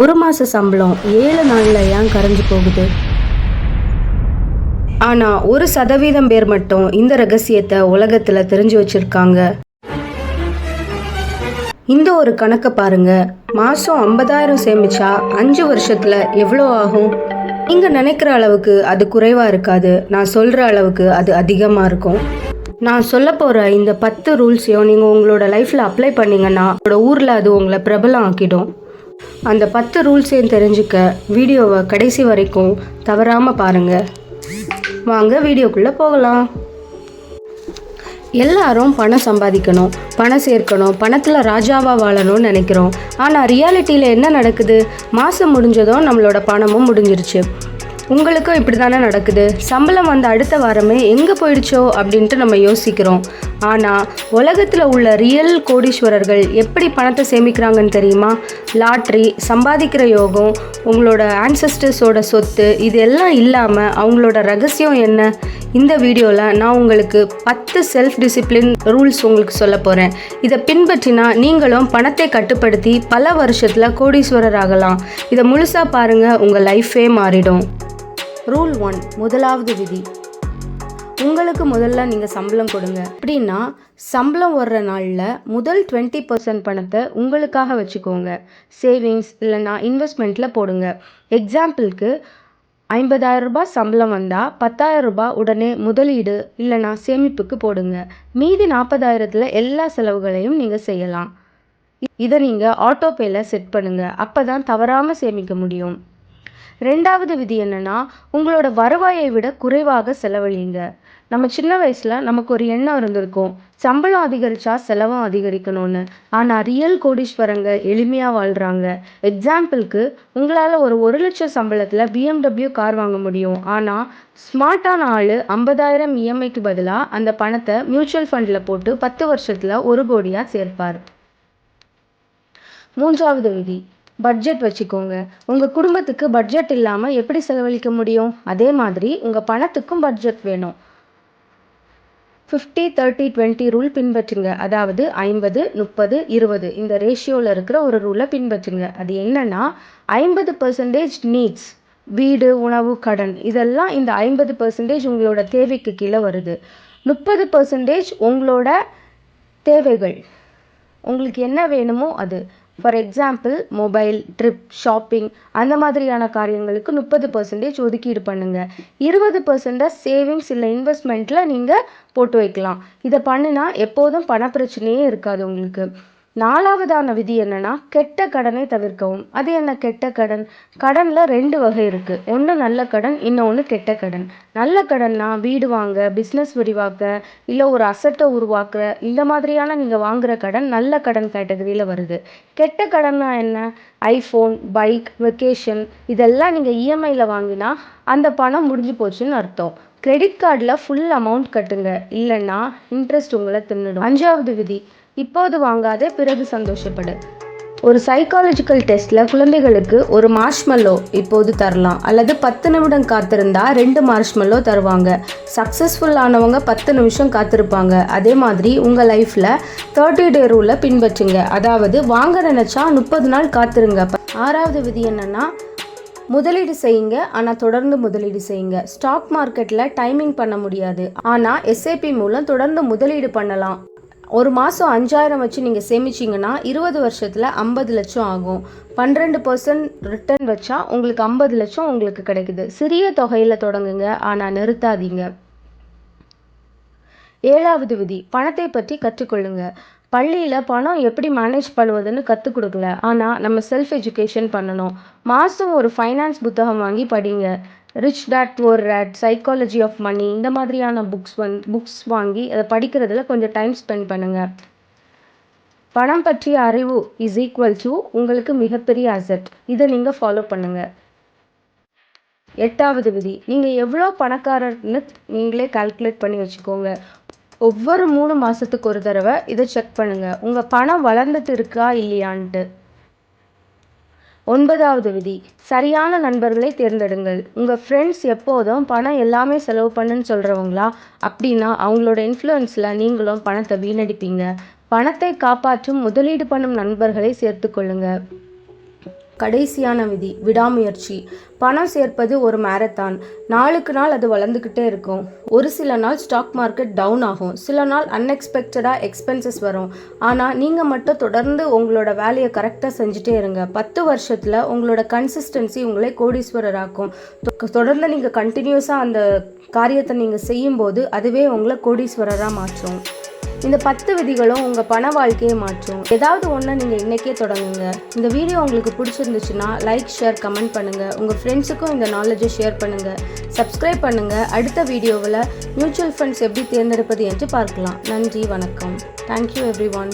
ஒரு மாத சம்பளம் ஏழு நாளில் ஏன் கரைஞ்சு போகுது? ஆனால் ஒரு சதவீதம் பேர் மட்டும் இந்த ரகசியத்தை உலகத்தில் தெரிஞ்சு வச்சிருக்காங்க. இந்த ஒரு கணக்கை பாருங்க. மாதம் ஐம்பதாயிரம் சேமிச்சா அஞ்சு வருஷத்தில் எவ்வளோ ஆகும்? நீங்கள் நினைக்கிற அளவுக்கு அது குறைவாக இருக்காது. நான் சொல்கிற அளவுக்கு அது அதிகமாக இருக்கும். நான் சொல்ல போகிற இந்த பத்து ரூல்ஸையும் நீங்கள் உங்களோட லைஃப்பில் அப்ளை பண்ணீங்கன்னா உங்களோட ஊரில் அது உங்களை பிரபலம் ஆக்கிடும். அந்த பத்து ரூல்ஸையும் தெரிஞ்சுக்க? வீடியோவை கடைசி வரைக்கும் தவறாமல் பாருங்கள் வாங்க வீடியோக்குள்ளே போகலாம். எல்லாரும் பணம் சம்பாதிக்கணும். பணம் சேர்க்கணும். பணத்தில் ராஜாவாக வாழணும்னு நினைக்கிறோம். ஆனால் ரியாலிட்டியில் என்ன நடக்குது? மாதம் முடிஞ்சதும் நம்மளோட பணமும் முடிஞ்சிருச்சு. உங்களுக்கும் இப்படி தானே நடக்குது? சம்பளம் வந்த அடுத்த வாரமே எங்கே போயிடுச்சோ அப்படின்ட்டு நம்ம யோசிக்கிறோம். ஆனால் உலகத்தில் உள்ள ரியல் கோடீஸ்வரர்கள் எப்படி பணத்தை சேமிக்கிறாங்கன்னு தெரியுமா? லாட்ரி சம்பாதிக்கிற யோகம் உங்களோட ஆன்சஸ்டர்ஸோட சொத்து இது எல்லாம் இல்லாமல் அவங்களோட ரகசியம் என்ன? இந்த வீடியோவில் நான் உங்களுக்கு பத்து செல்ஃப் டிசிப்ளின் ரூல்ஸ் உங்களுக்கு சொல்ல போகிறேன் இதை பின்பற்றினா நீங்களும் பணத்தை கட்டுப்படுத்தி பல வருஷத்தில் கோடீஸ்வரர் ஆகலாம். இதை முழுசாக பாருங்கள் உங்கள் லைஃபே மாறிடும். ரூல் ஒன் முதலாவது விதி. உங்களுக்கு முதல்ல நீங்கள் சம்பளம் கொடுங்க. அப்படின்னா சம்பளம் வர்ற நாளில் முதல் டுவெண்ட்டி பர்சன்ட் பணத்தை உங்களுக்காக வச்சுக்கோங்க. சேவிங்ஸ் இல்லைன்னா இன்வெஸ்ட்மெண்ட்டில் போடுங்க. எக்ஸாம்பிளுக்கு ஐம்பதாயிரம் ரூபாய் சம்பளம் வந்தால் பத்தாயிரம் ரூபாய் உடனே முதலீடு இல்லைன்னா சேமிப்புக்கு போடுங்க. மீதி நாற்பதாயிரத்தில் எல்லா செலவுகளையும் நீங்கள் செய்யலாம். இதை நீங்கள் ஆட்டோபேயில் செட் பண்ணுங்கள் அப்போ தான் தவறாமல் சேமிக்க முடியும். ரெண்டாவது விதி என்னென்னா உங்களோட வருவாயை விட குறைவாக செலவழிங்க நம்ம சின்ன வயசில் நமக்கு ஒரு எண்ணம் இருந்திருக்கும். சம்பளம் அதிகரித்தா செலவும் அதிகரிக்கணும்னு. ஆனால் ரியல் கோடீஸ்வரங்க எளிமையாக வாழ்கிறாங்க எக்ஸாம்பிளுக்கு உங்களால் ஒரு ஒரு லட்சம் சம்பளத்தில் பிஎம்டபிள்யூ கார் வாங்க முடியும். ஆனால் ஸ்மார்ட்டான ஆள் ஐம்பதாயிரம் இஎம்ஐக்கு பதிலாக அந்த பணத்தை மியூச்சுவல் ஃபண்டில் போட்டு பத்து வருஷத்தில் ஒரு கோடியாக சேர்ப்பார். மூன்றாவது விதி பட்ஜெட் வச்சுக்கோங்க. உங்கள் குடும்பத்துக்கு பட்ஜெட் இல்லாமல் எப்படி செலவழிக்க முடியும்? அதே மாதிரி உங்கள் பணத்துக்கும் பட்ஜெட் வேணும். ஃபிஃப்டி தேர்ட்டி டுவெண்ட்டி ரூல் பின்பற்றுங்க. அதாவது ஐம்பது முப்பது இருபது. இந்த ரேஷியோவில் இருக்கிற ஒரு ரூலை பின்பற்றுங்க. அது என்னன்னா ஐம்பது பர்சன்டேஜ் நீட்ஸ் வீடு உணவு கடன். இதெல்லாம் இந்த ஐம்பது பர்சன்டேஜ் உங்களோட தேவைக்கு கீழே வருது. முப்பது பர்சன்டேஜ் உங்களோட தேவைகள். உங்களுக்கு என்ன வேணுமோ அது. For example mobile trip shopping அந்த மாதிரியான காரியங்களுக்கு முப்பது பர்சன்டேஜ் ஒதுக்கீடு பண்ணுங்கள் இருபது பர்சன்டாக சேவிங்ஸ் இல்லை இன்வெஸ்ட்மெண்ட்டில் நீங்கள் போட்டு வைக்கலாம். இதை பண்ணினா எப்போதும் பண பிரச்சனையே இருக்காது உங்களுக்கு. நாலாவதான விதி என்னன்னா கெட்ட கடனை தவிர்க்கவும். அது என்ன கெட்ட கடன்? கடனில் ரெண்டு வகை இருக்குது ஒன்று நல்ல கடன் இன்னொன்று கெட்ட கடன். நல்ல கடன்னா வீடு வாங்க பிஸ்னஸ் விரிவாக்க இல்லை ஒரு அசட்டை உருவாக்குற இந்த மாதிரியான நீங்கள் வாங்குற கடன் நல்ல கடன் கேட்டகரியில் வருது. கெட்ட கடன்னா என்ன? ஐஃபோன் பைக் வெக்கேஷன் இதெல்லாம் நீங்கள் இஎம்ஐயில் வாங்கினா அந்த பணம் முடிஞ்சு போச்சுன்னு அர்த்தம். கிரெடிட் கார்டில் ஃபுல் அமௌண்ட் கட்டுங்க. இல்லைன்னா இன்ட்ரெஸ்ட் உங்களை தின்னுடும். அஞ்சாவது விதி இப்போது வாங்காதே பிறகு சந்தோஷப்படு. ஒரு சைக்காலஜிக்கல் டெஸ்ட்டில் குழந்தைகளுக்கு ஒரு மார்ஷ்மெல்லோ இப்போது தரலாம். அல்லது பத்து நிமிடம் காத்திருந்தா ரெண்டு மார்ஷ்மெல்லோ தருவாங்க. சக்ஸஸ்ஃபுல்லானவங்க பத்து நிமிஷம் காத்திருப்பாங்க. அதே மாதிரி உங்கள் லைஃப்பில் தேர்ட்டி டே ரூலை பின்பற்றுங்க. அதாவது வாங்க நினச்சா முப்பது நாள் காத்திருங்க. ஆறாவது விதி என்னன்னா முதலீடு செய்யுங்க. ஆனால் தொடர்ந்து முதலீடு செய்யுங்க. ஸ்டாக் மார்க்கெட்டில் டைமிங் பண்ண முடியாது. ஆனால் எஸ்ஐபி மூலம் தொடர்ந்து முதலீடு பண்ணலாம். ஒரு மாதம் அஞ்சாயிரம் வச்சு நீங்கள் சேமிச்சிங்கன்னா இருபது வருஷத்தில் ஐம்பது லட்சம் ஆகும். பன்னிரெண்டு பர்சன்ட் ரிட்டர்ன் வச்சா உங்களுக்கு ஐம்பது லட்சம் உங்களுக்கு கிடைக்குது. சிறிய தொகையில் தொடங்குங்க ஆனால் நிறுத்தாதீங்க. ஏழாவது விதி பணத்தை பற்றி கற்றுக்கொள்ளுங்க. பள்ளியில் பணம் எப்படி மேனேஜ் பண்ணுவதுன்னு கற்றுக் கொடுக்கல. ஆனால் நம்ம செல்ஃப் எஜுகேஷன் பண்ணணும். மாதம் ஒரு ஃபைனான்ஸ் புத்தகம் வாங்கி படிங்க. Rich dad poor dad psychology of money இந்த மாதிரியான புக்ஸ் வந் புக்ஸ் வாங்கி அதை படிக்கிறதுல கொஞ்சம் டைம் ஸ்பெண்ட் பண்ணுங்கள் பணம் பற்றிய அறிவு இஸ் ஈக்குவல் டு உங்களுக்கு மிகப்பெரிய அசட் இதை நீங்கள் ஃபாலோ பண்ணுங்கள் எட்டாவது விதி. நீங்கள் எவ்வளோ பணக்காரர்னு நீங்களே கால்குலேட் பண்ணி வச்சுக்கோங்க. ஒவ்வொரு மூணு மாதத்துக்கு ஒரு தடவை இதை செக் பண்ணுங்கள் உங்கள் பணம் வளர்ந்துட்டு இருக்கா இல்லையான்ட்டு. ஒன்பதாவது விதி. சரியான நண்பர்களை தேர்ந்தெடுங்கள். உங்கள் ஃப்ரெண்ட்ஸ் எப்போதும் பணம் எல்லாமே செலவு பண்ணுன்னு சொல்கிறவங்களா அப்படின்னா அவங்களோட இன்ஃப்ளூயன்ஸில் நீங்களும் பணத்தை வீணடிப்பீங்க. பணத்தை காப்பாற்றும் முதலீடு பண்ணும் நண்பர்களை சேர்த்துக்கொள்ளுங்கள் கடைசியான விதி விடாமுயற்சி. பணம் சேர்ப்பது ஒரு மேரத்தான் நாளுக்கு நாள் அது வளர்ந்துக்கிட்டே இருக்கும். ஒரு சில நாள் ஸ்டாக் மார்க்கெட் டவுன் ஆகும். சில நாள் அன்எக்ஸ்பெக்டடாக எக்ஸ்பென்சஸ் வரும். ஆனால் நீங்கள் மட்டும் தொடர்ந்து உங்களோட வேலையை கரெக்டாக செஞ்சுட்டே இருங்க. பத்து வருஷத்தில் உங்களோட கன்சிஸ்டன்சி உங்களை கோடீஸ்வரராக்கும். தொ- தொடர்ந்து நீங்கள் கண்டினியூஸாக அந்த காரியத்தை நீங்கள் செய்யும்போது அதுவே உங்களை கோடீஸ்வரராக மாற்றும். இந்த பத்து விதிகளும் உங்கள் பண வாழ்க்கையை மாற்றும். ஏதாவது ஒன்றை நீங்கள் இன்றைக்கே தொடங்குங்க. இந்த வீடியோ உங்களுக்கு பிடிச்சிருந்துச்சுன்னா லைக் ஷேர் கமெண்ட் பண்ணுங்கள் உங்கள் ஃப்ரெண்ட்ஸுக்கும் இந்த நாலேஜை ஷேர் பண்ணுங்கள் சப்ஸ்கிரைப் பண்ணுங்கள் அடுத்த வீடியோவில் மியூச்சுவல் ஃபண்ட்ஸ் எப்படி தேர்ந்தெடுப்பது என்று பார்க்கலாம். நன்றி வணக்கம். Thank you every one